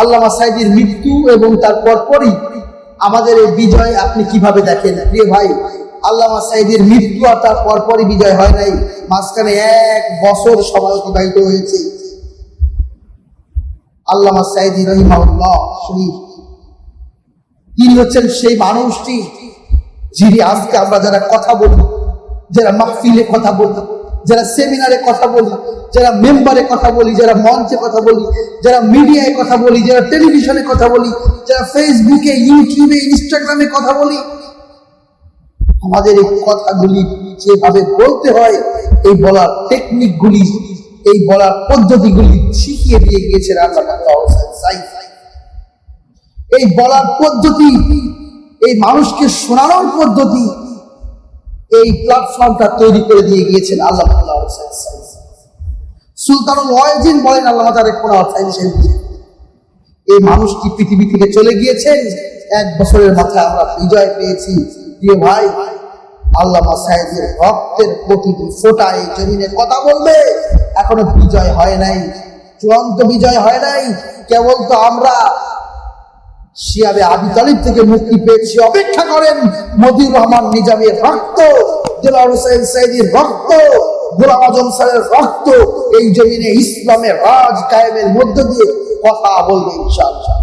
আল্লামা সাইদির মৃত্যু এবং তার পরপরই আমাদের এই বিজয় আপনি কীভাবে দেখেন? প্রিয় ভাই, আল্লামা সাইদির মৃত্যু আর তার পরপরই বিজয় হয় নাই। মাঝখানে এক বছর সময় অতিবাহিত হয়েছে। আল্লামা সাইদি রহিমাউল্লাহ তিনি হচ্ছেন সেই মানুষটি যিনি আজকে আমরা যারা কথা বলি, যারা মাহফিলে কথা বলি যারা সেমিনারে কথা বলি, যারা মেম্বারে কথা বলি, যারা মঞ্চে কথা বলি, যারা মিডিয়ায় কথা বলি, যারা টেলিভিশনে কথা বলি, যারা ফেসবুকে ইউটিউবে ইনস্টাগ্রামে কথা বলি, আমাদের এই কথাগুলি যেভাবে বলতে হয়, এই বলার টেকনিকগুলি এই বলার পদ্ধতিগুলি শিখিয়ে দিয়ে গিয়েছেন আল্লাহ এই বলার পদ্ধতি, এই মানুষকে শোনানোর পদ্ধতি এই প্ল্যাটফর্মটা তৈরি করে দিয়ে গিয়েছেন আল্লাহ সুলতানুল ওয়াইজিন বলেন, আল্লাহ কোরআন সাইফ এই মানুষটি পৃথিবী থেকে চলে গিয়েছেন। এক বছরের মাথায় আমরা বিজয় পেয়েছি। প্রিয় ভাই, আল্লামা সাহেবের রক্তের প্রতিটি ফোটা এই জমিনে কথা বলবে। এখনও বিজয় হয় নাই। চূড়ান্ত বিজয় হয় নাই। কেবল তো আমরা শিয়াবে আবি তালিব থেকে মুক্তি পেয়েছি। অপেক্ষা করেন মদির রহমান নিজামের রক্ত দিলার হোসেন সাইদির রক্ত, গোলাম আজম স্যারের রক্ত, এই জমিনে ইসলামের রাজ কায়েমের মধ্য দিয়ে কথা বলবে ইনশাআল্লাহ।